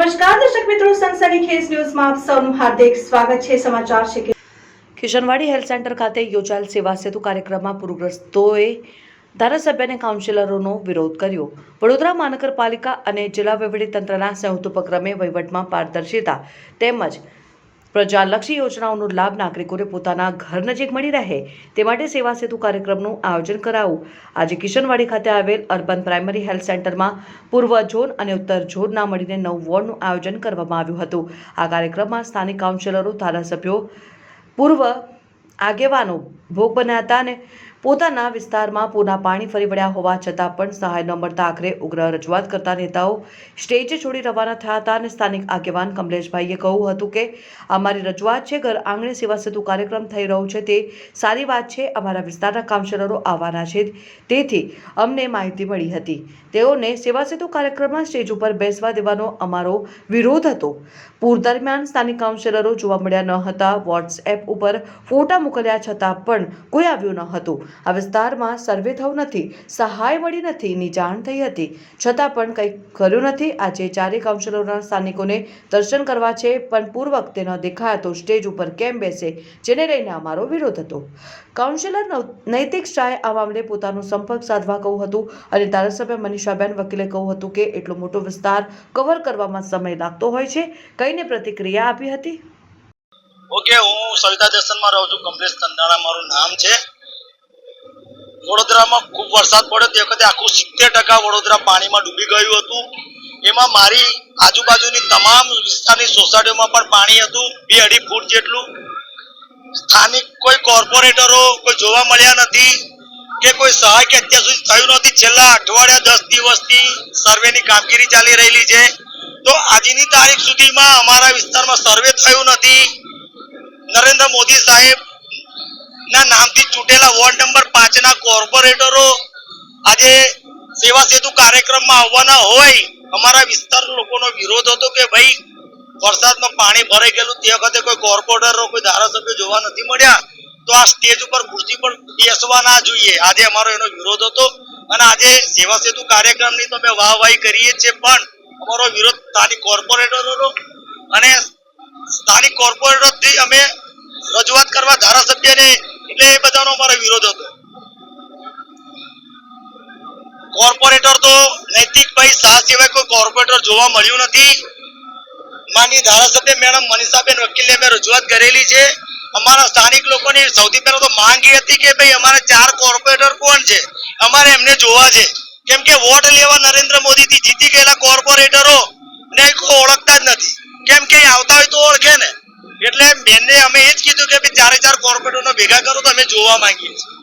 નમસ્કાર, દર્શક મિત્રો, સનસની ખેસ ન્યૂઝમાં આપ સૌનું હાર્દિક સ્વાગત છે. સમાચાર છે કે કિશનવાડી હેલ્થ સેન્ટર ખાતે યોજાયેલ સેવા સેતુ કાર્યક્રમમાં પૂરગ્રસ્તોએ ધારાસભ્ય અને કાઉન્સિલરોનો વિરોધ કર્યો. વડોદરા મહાનગરપાલિકા અને જિલ્લા વહીવટીતંત્રના સંયુક્ત ઉપક્રમે વહીવટમાં પારદર્શિતા તેમજ પ્રજાલક્ષી યોજનાઓનો લાભ નાગરિકોને પોતાના ઘર નજીક મળી રહે તે માટે સેવા સેતુ કાર્યક્રમનું આયોજન કરાવું. આજે કિશનવાડી ખાતે આવેલ અર્બન પ્રાઇમરી હેલ્થ સેન્ટરમાં પૂર્વ ઝોન અને ઉત્તર ઝોનના મળીને નવ વોર્ડનું આયોજન કરવામાં આવ્યું હતું. આ કાર્યક્રમમાં સ્થાનિક કાઉન્સિલરો, ધારાસભ્યો, પૂર્વ આગેવાનો ભોગ બન્યા હતા અને પોતાના વિસ્તારમાં પૂરના પાણી ફરી વળ્યા હોવા છતાં પણ સહાય ન મળતા આખરે ઉગ્ર રજૂઆત કરતા નેતાઓ સ્ટેજ છોડી રવાના થયા હતા અને સ્થાનિક આગેવાન કમલેશભાઈએ કહ્યું હતું કે, અમારી રજૂઆત છે, ઘર આંગણે સેવા સેતુ કાર્યક્રમ થઈ રહ્યો છે, તે સારી વાત છે, અમારા વિસ્તારના કાઉન્સિલરો આવવાના છે, તેથી અમને માહિતી મળી હતી. તેઓને સેવા સેતુ કાર્યક્રમમાં સ્ટેજ ઉપર બેસવા દેવાનો અમારો વિરોધ હતો. પૂર દરમિયાન સ્થાનિક કાઉન્સિલરો જોવા મળ્યા ન હતા, વોટ્સએપ ઉપર ફોટા મોકલ્યા છતાં પણ કોઈ આવ્યું ન હતું. આ વિસ્તારમાં સર્વે થયું નથી, સહાય મળી નથી ની જાણ થઈ હતી. છતાં પણ કંઈ કર્યું નથી. આજે ચારેય કાઉન્સિલરોના સ્થાનિકોને દર્શન કરવા છે, પણ પૂર વખતે ન દેખાય તો સ્ટેજ ઉપર કેમ બેસે, જેને લઈને અમારો વિરોધ હતો. કાઉન્સિલર નૈતિક શાહે આ મામલે પોતાનો સંપર્ક સાધવા કહ્યું હતું અને ધારાસભ્ય મનીષાબેન વકીલે કહ્યું હતું કે એટલો મોટો વિસ્તાર કવર કરવામાં સમય લાગતો હોય છે. કઈને પ્રતિક્રિયા આપી હતી? ઓકે, હું સવિતા દર્શનમાં રહું છું. કમલેશ તંદાણા મારું નામ છે. વડોદરામાં ખૂબ વરસાદ પડ્યો. તે વખતે આખું સિત્તેર ટકા વડોદરા પાણીમાં ડૂબી ગયું હતું. એમાં મારી આજુબાજુની તમામ વિસ્તારની સોસાયટીઓમાં પણ પાણી હતું. બે અઢી ફૂટ જેટલું. સ્થાનિક કોઈ કોર્પોરેટરો કોઈ જોવા મળ્યા નથી કે કોઈ સહાય કે અત્યાર સુધી થયું નથી. છેલ્લા અઠવાડિયા દસ દિવસથી સર્વેની કામગીરી ચાલી રહેલી છે. તો આજની તારીખ સુધીમાં અમારા વિસ્તારમાં સર્વે થયું નથી. નરેન્દ્ર મોદી સાહેબ ના નામથી ચૂંટેલા વોર્ડ નંબર પાંચ ના કોર્પોરેટરો આજે સેવા સેતુ કાર્યક્રમમાં આવવાના હોય, અમારા વિસ્તાર લોકોનો વિરોધ હતો કે ભાઈ વરસાદમાં પાણી ભરાઈ ગયેલું, તે વખતે કોઈ કોર્પોરેટરો, કોઈ ધારાસભ્ય જોવા નથી મળ્યા, તો આ સ્ટેજ ઉપર ખુરશી પર બેસવા ના જોઈએ. આજે અમારો એનો વિરોધ હતો અને આજે સેવા સેતુ કાર્યક્રમની તો અમે વાહવાહી કરીએ છીએ, પણ અમારો વિરોધ સ્થાનિક કોર્પોરેટરોનો અને સ્થાનિક કોર્પોરેટરથી અમે રજૂઆત કરવા ધારાસભ્યને એટલે એ બધાનો અમારો વિરોધ હતો. કોર્પોરેટર તો નૈતિકભાઈ શાહ સિવાય કોઈ કોર્પોરેટર જોવા મળ્યું નથી. માની ધારાસભ્ય મેડમ મનીષાબેન વકીલને અમે રજૂઆત કરેલી છે. અમારા સ્થાનિક લોકોની સૌથી પહેલા તો માંગ હતી કે ભાઈ અમારે ચાર કોર્પોરેટર કોણ છે? અમારે એમને જોવા છે. કેમ કે વોટ લેવા નરેન્દ્ર મોદીથી જીતી ગયેલા કોર્પોરેટરો ને કોઈ ઓળખતા જ નથી. કેમ કે આવતા હોય તો ઓળખે ને. એટલે બેનને અમે એ જ કીધું કે ચારે ચાર કોર્પોરેટરનો ભેગા કરો તો અમે જોવા માંગીએ છીએ.